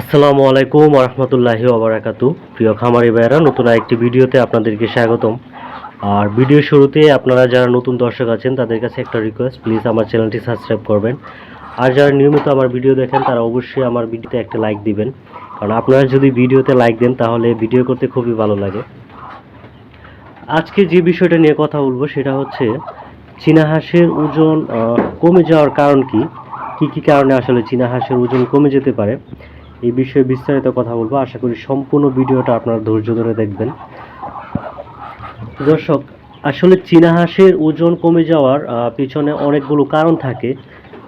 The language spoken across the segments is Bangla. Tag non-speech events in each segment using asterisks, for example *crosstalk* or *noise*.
আসসালামু আলাইকুম রহমতুল্লাহি ওবরাকাতু। প্রিয় খামারি ভাইয়েরা, নতুন আরেকটি ভিডিওতে আপনাদেরকে স্বাগতম। আর ভিডিও শুরুতে আপনারা যারা নতুন দর্শক আছেন, তাদের কাছে একটা রিকোয়েস্ট প্লিজ আমার চ্যানেলটি সাবস্ক্রাইব করবেন। আর যারা নিয়মিত আমার ভিডিও দেখেন, তারা অবশ্যই আমার ভিডিওতে একটা লাইক দিবেন। কারণ আপনারা যদি ভিডিওতে লাইক দেন, তাহলে ভিডিও করতে খুবই ভালো লাগে। আজকে যে বিষয়টা নিয়ে কথা বলব, সেটা হচ্ছে চীনা হাঁসের ওজন কমে যাওয়ার কারণ কি? কি কি কারণে আসলে চীনা হাঁসের ওজন কমে যেতে পারে? এই বিষয়ে বিস্তারিত কথা বলব। আশা করি সম্পূর্ণ ভিডিওটা আপনারা ধৈর্য ধরে দেখবেন। দর্শক, আসলে চীনা হাঁসের ওজন কমে যাওয়ার পিছনে অনেকগুলো কারণ থাকে।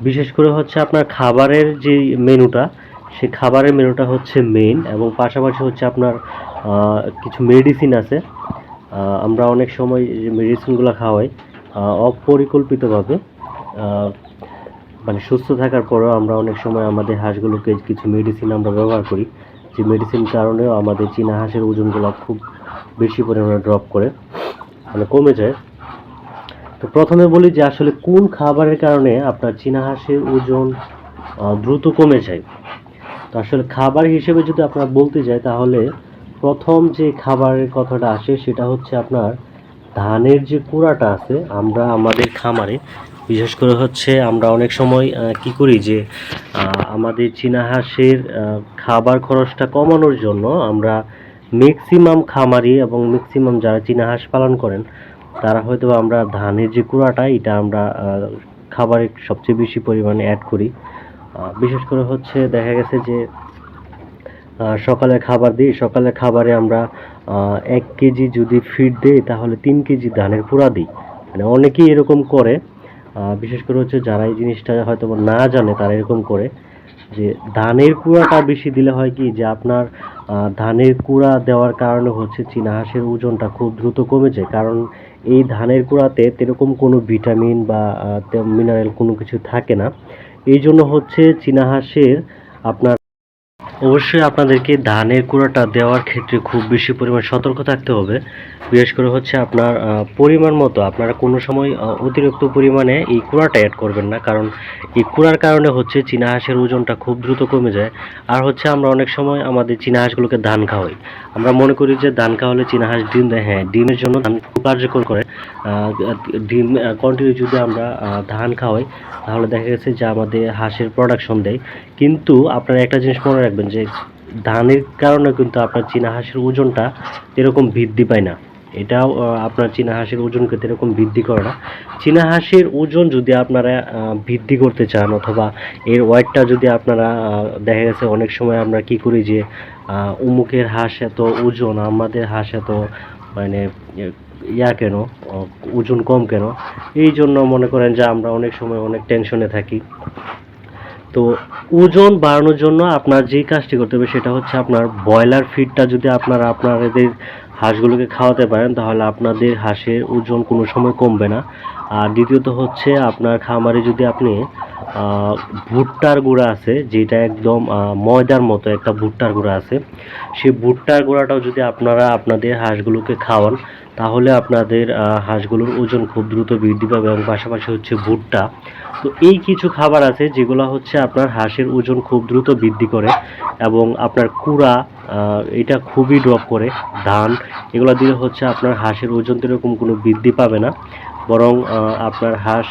বিশেষ করে হচ্ছে আপনার খাবারের যে মেনুটা, সেই খাবারের মেনুটা হচ্ছে মেইন এবং পাশাপাশি হচ্ছে আপনার কিছু মেডিসিন আছে। আমরা অনেক সময় যে মেডিসিনগুলো খাওয়াই অপরিকল্পিতভাবে। মানে সুস্থ থাকার পরেও আমরা অনেক সময় আমাদের হাঁসগুলোকে কিছু মেডিসিন আমরা ব্যবহার করি। যে মেডিসিন কারণেও আমাদের চীনা হাঁসের ওজনগুলো খুব বেশি পরিমাণে ড্রপ করে মানে কমে যায়। তো প্রথমে বলি যে আসলে কোন খাবারের কারণে আপনার চীনা হাঁসের ওজন দ্রুত কমে যায়। তো আসলে খাবার হিসেবে যদি আপনার বলতে যাই তাহলে প্রথম যে খাবারের কথাটা আসে সেটা হচ্ছে আপনার ধানের যে কুড়াটা আছে, আমরা আমাদের খামারে বিশেষ করে হচ্ছে আমরা অনেক সময় কি করি যে আমাদের চীনা হাঁসের খাবার খরচটা কমানোর জন্য আমরা ম্যাক্সিমাম খামারি এবং ম্যাক্সিমাম যারা চীনা হাঁস পালন করেন, তারা হয়তো আমরা ধানের যে কুড়াটা, এটা আমরা খাবারে সবচেয়ে বেশি পরিমাণে অ্যাড করি। বিশেষ করে হচ্ছে দেখা গেছে যে সকালে খাবার দিই সকালে খাবারে আমরা এক কেজি যদি ফিড দিই, তাহলে তিন কেজি ধানের কুড়া দিই। মানে অনেকেই এরকম করে। বিশেষ করে হচ্ছে যারা এই জিনিসটা হয়তো না জানে, তারা এরকম করে যে ধানের কুড়াটা বেশি দিলে হয় কি যে আপনার ধানের কুড়া দেওয়ার কারণে হচ্ছে চীনা হাঁসের ওজনটা খুব দ্রুত কমে যায়। কারণ এই ধানের কুড়াতে তেরকম কোনো ভিটামিন বা মিনারেল কোনো কিছু থাকে না। এই জন্য হচ্ছে চীনা হাঁসের আপনার অবশ্যই আপনাদেরকে ধানের কুড়াটা দেওয়ার ক্ষেত্রে খুব বেশি পরিমাণ সতর্ক থাকতে হবে। বিশেষ করে হচ্ছে আপনার পরিমাণ মতো। আপনারা কোনো সময় অতিরিক্ত পরিমাণে এই কুড়াটা অ্যাড করবেন না। কারণ এই কুড়ার কারণে হচ্ছে চীনা হাঁসের ওজনটা খুব দ্রুত কমে যায়। আর হচ্ছে আমরা অনেক সময় আমাদের চীনা হাঁসগুলোকে ধান খাওয়াই। আমরা মনে করি যে ধান খাওয়ালে চীনা হাঁস ডিম দেয়। হ্যাঁ ডিমের জন্য ধান খুব কার্যকর করে। ডিম কন্টিনিউ যদি আমরা ধান খাওয়াই, তাহলে দেখা গেছে যে আমাদের হাঁসের প্রোডাকশন দেয়। কিন্তু আপনারা একটা জিনিস মনে রাখবেন যে ধানের কারণে কিন্তু আপনার চীনা হাঁসের ওজনটা এরকম বৃদ্ধি পায় না। এটাও আপনার চীনা হাঁসের ওজনকে এরকম বৃদ্ধি করে না। চীনা হাঁসের ওজন যদি আপনারা বৃদ্ধি করতে চান অথবা এর ওয়েটটা যদি আপনারা দেখা গেছে অনেক সময় আমরা কি করি যে উমুকের হাঁস এত ওজন, আমাদের হাঁস এত মানে ইয়া কেন ওজন কম কেন? এই জন্য মনে করেন যে আমরা অনেক সময় অনেক টেনশনে থাকি। তো ওজন বাড়ানোর জন্য আপনার যে কাজটি করতে হবে সেটা হচ্ছে আপনার ব্রয়লার ফিডটা যদি আপনারা আপনাদের হাঁসগুলোকে খাওয়াতে পারেন, তাহলে আপনাদের হাঁসের ওজন কোনো সময় কমবে না। আর দ্বিতীয়ত হচ্ছে, আপনার খামারে যদি আপনি ভুট্টার গুঁড়া আছে, যেটা একদম ময়দার মতো একটা ভুট্টার গুঁড়া আছে সেই ভুট্টার গুঁড়াটাও যদি আপনারা আপনাদের হাঁসগুলোকে খাওয়ান, তাহলে আপনাদের হাঁসগুলোর ওজন খুব দ্রুত বৃদ্ধি পাবে এবং পাশাপাশি হচ্ছে ভুট্টা। তো এই কিছু খাবার আছে, যেগুলো হচ্ছে আপনার হাঁসের ওজন খুব দ্রুত বৃদ্ধি করে এবং আপনার কুড়া এটা খুবই ড্রপ করে ধান। এগুলো দিলে হচ্ছে আপনার হাঁসের ওজন এরকম কোনো বৃদ্ধি পাবে না। বরং আপনার হাঁস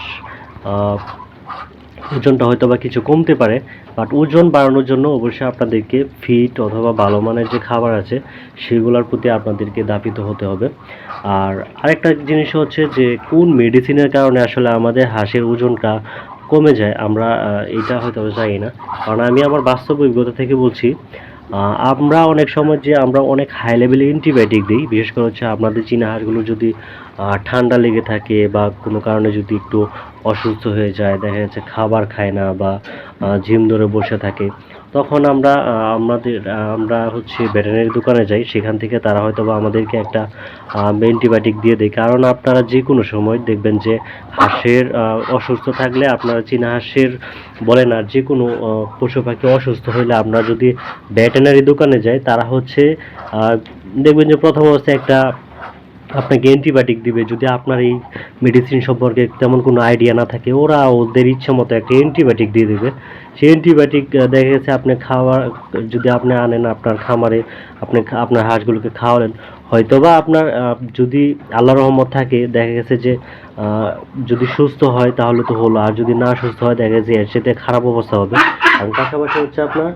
ওজনটা হয়তো বা কিছু কমতে পারে। বাট ওজন বাড়ানোর জন্য অবশ্যই আপনাদেরকে ফিট অথবা ভালো মানের যে খাবার আছে, সেগুলোর প্রতি আপনাদেরকে দাপিত হতে হবে। আর আরেকটা জিনিস হচ্ছে যে, কোন মেডিসিনের কারণে আসলে আমাদের হাঁসের ওজনটা কমে যায়, আমরা এটা হয়তো জানি না। কারণ আমি আমার বাস্তব অভিজ্ঞতা থেকে বলছি আমরা অনেক সময় যে আমরা অনেক হাই লেভেল অ্যান্টিবায়োটিক দিই, বিশেষ করে হচ্ছে আপনাদের চীনা হাঁসগুলো যদি ঠান্ডা লেগে থাকে বা কোনো কারণে যদি একটু অসুস্থ হয়ে যায়, দেখা যাচ্ছে খাবার খায় না বা ঝিম ধরে বসে থাকে তখন আমরা আমাদের আমরা হচ্ছে ভেটেরিনারি দোকানে যাই। সেখান থেকে তারা হয়তো বা আমাদেরকে একটা অ্যান্টিবায়োটিক দিয়ে দেয়। কারণ আপনারা যে কোনো সময় দেখবেন যে হাঁসের অসুস্থ থাকলে আপনারা চীনা হাঁসের বলেন আর যে কোনো পশু পাখি অসুস্থ হলে আমরা যদি ভেটেরিনারি দোকানে যাই, তারা হচ্ছে দেখবেন যে প্রথম অবস্থায় একটা আপনাকে অ্যান্টিবায়োটিক দিবে, যদি আপনার এই মেডিসিন সম্পর্কে তেমন কোনো আইডিয়া না থাকে, ওরা ওদের ইচ্ছা মতো একটা অ্যান্টিবায়োটিক দিয়ে দেবে। সেই অ্যান্টিবায়োটিক দেখা গেছে আপনি খাওয়ার, যদি আপনি আনেন আপনার খামারে, আপনি আপনার হাঁসগুলোকে খাওয়ালেন, হয়তোবা আপনার যদি আল্লাহ রহমত থাকে, দেখা গেছে যে যদি সুস্থ হয় তাহলে তো হলো, আর যদি না সুস্থ হয়, দেখা গেছে সাথে খারাপ অবস্থা হবে। এবং পাশাপাশি হচ্ছে আপনার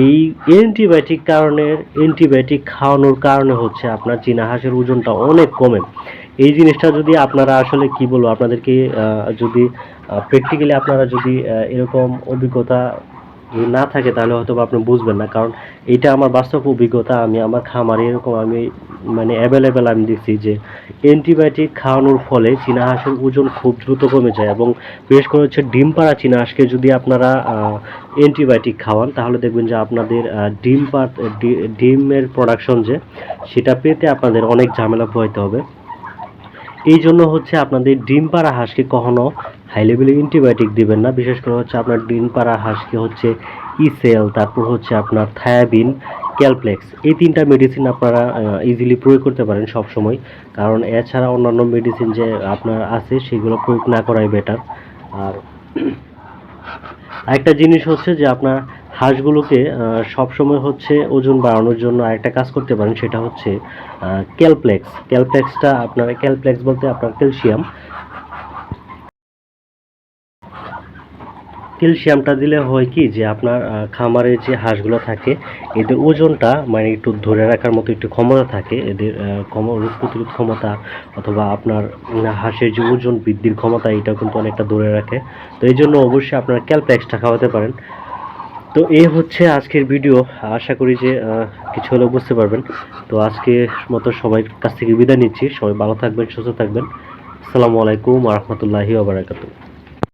এই অ্যান্টিবায়োটিক কারণের অ্যান্টিবায়োটিক খাওয়ানোর কারণে হচ্ছে আপনার চীনা হাঁসের ওজনটা অনেক কমে। এই জিনিসটা যদি আপনারা আসলে কি বলব, আপনাদেরকে যদি প্র্যাকটিক্যালি আপনারা যদি এরকম অভিজ্ঞতা যদি না থাকে তাহলে হয়তো আপনি বুঝবেন না। কারণ এটা আমার বাস্তব অভিজ্ঞতা, আমি আমার খামারে এরকম আমি মানে অ্যাভেলেবেল আমি দেখছি যে অ্যান্টিবায়োটিক খাওয়ানোর ফলে চীনা হাঁসের ওজন খুব দ্রুত কমে যায় এবং বিশেষ করে হচ্ছে ডিম পাড়া চীনা হাঁসকে যদি আপনারা অ্যান্টিবায়োটিক খাওয়ান, তাহলে দেখবেন যে আপনাদের ডিম পাড় ডিমের প্রোডাকশন যে, সেটা পেতে আপনাদের অনেক ঝামেলা পোহাইতে হবে। এই জন্য হচ্ছে আপনাদের ডিম পাড়া হাঁসকে কখনো হাই লেভেলে অ্যান্টিবায়োটিক দিবেন না। বিশেষ করে হচ্ছে আপনার ডিম পাড়া হাঁসকে হচ্ছে ইসেল তারপর হচ্ছে আপনার থায়াবিন ক্যালপ্লেক্স এই তিনটা মেডিসিন আপনারা ইজিলি প্রয়োগ করতে পারেন সব সময় কারণ এছাড়া অন্যান্য মেডিসিন যে আপনার আছে, সেগুলো প্রয়োগ না করাই বেটার আর *clears throat* আরেকটা জিনিস হচ্ছে যে আপনার হাঁসগুলোকে সব সময় হচ্ছে ওজন বাড়ানোর জন্য আরেকটা কাজ করতে পারেন, সেটা হচ্ছে ক্যালপ্লেক্স ক্যালপ্লেক্সটা আপনার ক্যালপ্লেক্স বলতে আপনার ক্যালসিয়াম ক্যালসিয়ামটা দিলে হয় কি যে আপনার খামারে যে হাঁসগুলো থাকে, এদের ওজনটা মানে একটু ধরে রাখার মতো একটু ক্ষমতা থাকে। এদের রোগ প্রতিরোধ ক্ষমতা অথবা আপনার হাঁসের যে ওজন বৃদ্ধির ক্ষমতা এটা কিন্তু অনেকটা ধরে রাখে। তো এই জন্য অবশ্যই আপনার ক্যালপ্লেক্সটা খাওয়াতে পারেন। তো এই হচ্ছে আজকের ভিডিও আশা করি যে কিছু হলেও বুঝতে পারবেন। তো আজকে মতো সবাই কাছ থেকে বিদায় নিচ্ছি। সবাই ভালো থাকবেন, সুস্থ থাকবেন। আসসালামু আলাইকুম রহমতুল্লাহি ওবরাকাতুহ